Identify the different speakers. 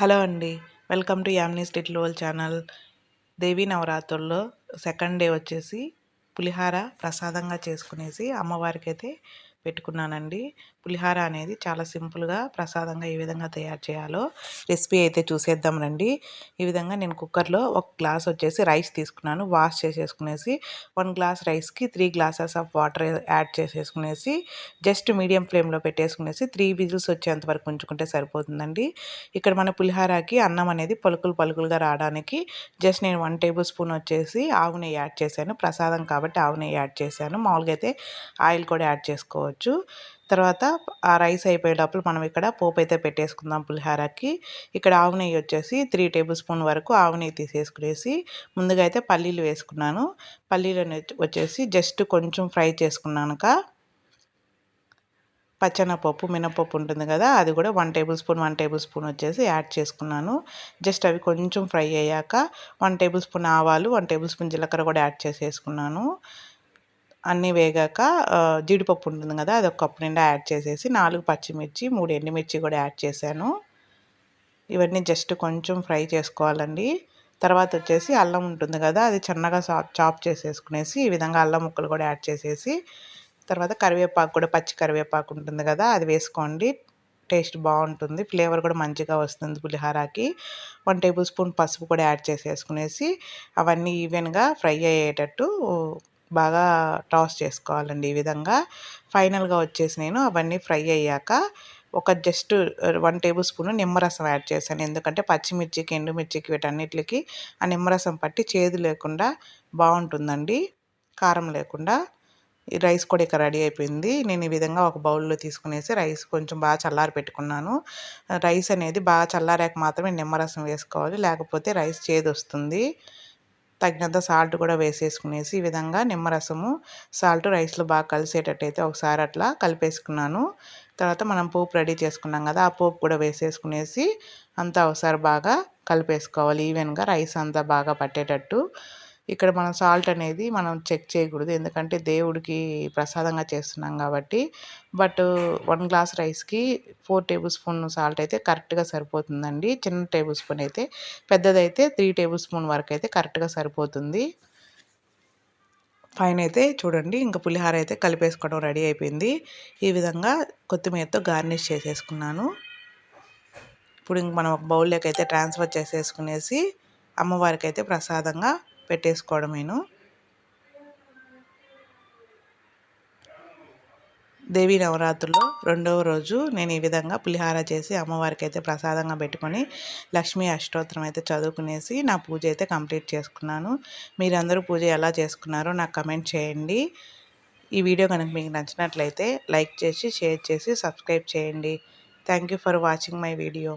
Speaker 1: Hello అండి. Welcome to Yamni's little world channel. Devi నవరాత్రుల్లో second day వచ్చేసి పులిహార ప్రసాదంగా చేసుకునేసి అమ్మవారికి అయితే పెట్టుకున్నానండి. పులిహార అనేది చాలా సింపుల్గా ప్రసాదంగా ఏ విధంగా తయారు చేయాలో రెసిపీ అయితే చూసేద్దాం రండి. ఈ విధంగా నేను కుక్కర్లో ఒక గ్లాస్ వచ్చేసి రైస్ తీసుకున్నాను. వాష్ చేసేసుకునేసి వన్ గ్లాస్ రైస్కి three glasses of water add చేసేసుకునేసి just medium ఫ్లేమ్లో పెట్టేసుకునేసి త్రీ విజిల్స్ వచ్చేంత వరకు ఉంచుకుంటే సరిపోతుందండి. ఇక్కడ మన పులిహారాకి అన్నం అనేది పలుకులు పలుకులుగా రావడానికి జస్ట్ నేను వన్ టేబుల్ స్పూన్ వచ్చేసి ఆవు నెయ్యి యాడ్ చేశాను. ప్రసాదం కాబట్టి ఆవు నెయ్యి యాడ్ చేశాను. మామూలుగా అయితే ఆయిల్ కూడా యాడ్ చేసుకోవచ్చు. తర్వాత ఆ రైస్ అయిపోయేటప్పుడు మనం ఇక్కడ పోపు అయితే పెట్టేసుకుందాం పులిహారకి. ఇక్కడ ఆవు నెయ్యి వచ్చేసి త్రీ టేబుల్ స్పూన్ వరకు ఆవు నెయ్యి తీసేసుకునేసి ముందుగా అయితే పల్లీలు వేసుకున్నాను. పల్లీలు వచ్చేసి జస్ట్ కొంచెం ఫ్రై చేసుకున్నాక పచ్చనపప్పు మినపప్పు ఉంటుంది కదా అది కూడా one tablespoon one tablespoon వచ్చేసి యాడ్ చేసుకున్నాను. జస్ట్ అవి కొంచెం ఫ్రై అయ్యాక వన్ టేబుల్ స్పూన్ ఆవాలు వన్ టేబుల్ స్పూన్ జీలకర్ర కూడా యాడ్ చేసేసుకున్నాను. అన్నీ వేగాక జీడిపప్పు ఉంటుంది కదా అది ఒక కప్పు నిండా యాడ్ చేసేసి నాలుగు పచ్చిమిర్చి మూడు ఎండుమిర్చి కూడా యాడ్ చేశాను. ఇవన్నీ జస్ట్ కొంచెం ఫ్రై చేసుకోవాలండి. తర్వాత వచ్చేసి అల్లం ఉంటుంది కదా అది చిన్నగా చాప్ చేసేసుకునేసి ఈ విధంగా అల్లం ముక్కలు కూడా యాడ్ చేసేసి తర్వాత కరివేపాకు కూడా పచ్చి కరివేపాకు ఉంటుంది కదా అది వేసుకోండి. టేస్ట్ బాగుంటుంది ఫ్లేవర్ కూడా మంచిగా వస్తుంది పులిహారాకి. వన్ టేబుల్ స్పూన్ పసుపు కూడా యాడ్ చేసేసుకునేసి అవన్నీ ఈవెన్గా ఫ్రై అయ్యేటట్టు బాగా టాస్ చేసుకోవాలండి ఈ విధంగా. ఫైనల్గా వచ్చేసి నేను అవన్నీ ఫ్రై అయ్యాక ఒక జస్ట్ వన్ టేబుల్ స్పూన్ నిమ్మరసం యాడ్ చేశాను. ఎందుకంటే పచ్చిమిర్చికి ఎండుమిర్చికి వీటన్నిటికి ఆ నిమ్మరసం పట్టి చేదు లేకుండా బాగుంటుందండి. కారం లేకుండా. ఈ రైస్ కూడా ఇక్కడ రెడీ అయిపోయింది. నేను ఈ విధంగా ఒక బౌల్లో తీసుకునేసి రైస్ కొంచెం బాగా చల్లారి పెట్టుకున్నాను. రైస్ అనేది బాగా చల్లారాక మాత్రమే నిమ్మరసం వేసుకోవాలి. లేకపోతే రైస్ చేదు వస్తుంది తగినంత సాల్ట్ కూడా వేసేసుకునేసి ఈ విధంగా నిమ్మరసము సాల్ట్ రైస్లో బాగా కలిసేటట్టయితే ఒకసారి అట్లా కలిపేసుకున్నాను. తర్వాత మనం పోపు రెడీ చేసుకున్నాం కదా ఆ పోపు కూడా వేసేసుకునేసి అంతా ఒకసారి బాగా కలిపేసుకోవాలి. ఈవెన్గా రైస్ అంతా బాగా పట్టేటట్టు. ఇక్కడ మనం సాల్ట్ అనేది మనం చెక్ చేయకూడదు. ఎందుకంటే దేవుడికి ప్రసాదంగా చేస్తున్నాం కాబట్టి. బట్ వన్ గ్లాస్ రైస్కి ఫోర్ టేబుల్ స్పూన్ సాల్ట్ అయితే కరెక్ట్గా సరిపోతుందండి. చిన్న టేబుల్ స్పూన్ అయితే పెద్దదైతే త్రీ టేబుల్ స్పూన్ వరకు అయితే కరెక్ట్గా సరిపోతుంది. పైన అయితే చూడండి ఇంకా పులిహార అయితే కలిపేసుకోవడం రెడీ అయిపోయింది. ఈ విధంగా కొత్తిమీరతో గార్నిష్ చేసేసుకున్నాను. ఇప్పుడు ఇంక మనం ఒక బౌల్లోకి అయితే ట్రాన్స్ఫర్ చేసేసుకునేసి అమ్మవారికి అయితే ప్రసాదంగా పెట్టేసుకోవడమేను. దేవీ నవరాత్రుల్లో రెండవ రోజు నేను ఈ విధంగా పులిహార చేసి అమ్మవారికి అయితే ప్రసాదంగా పెట్టుకొని లక్ష్మీ అష్టోత్తరం అయితే చదువుకునేసి నా పూజ అయితే కంప్లీట్ చేసుకున్నాను. మీరందరూ పూజ ఎలా చేసుకున్నారో నాకు కమెంట్ చేయండి. ఈ వీడియో కనుక మీకు నచ్చినట్లయితే లైక్ చేసి షేర్ చేసి సబ్స్క్రైబ్ చేయండి. Thank for watching my video.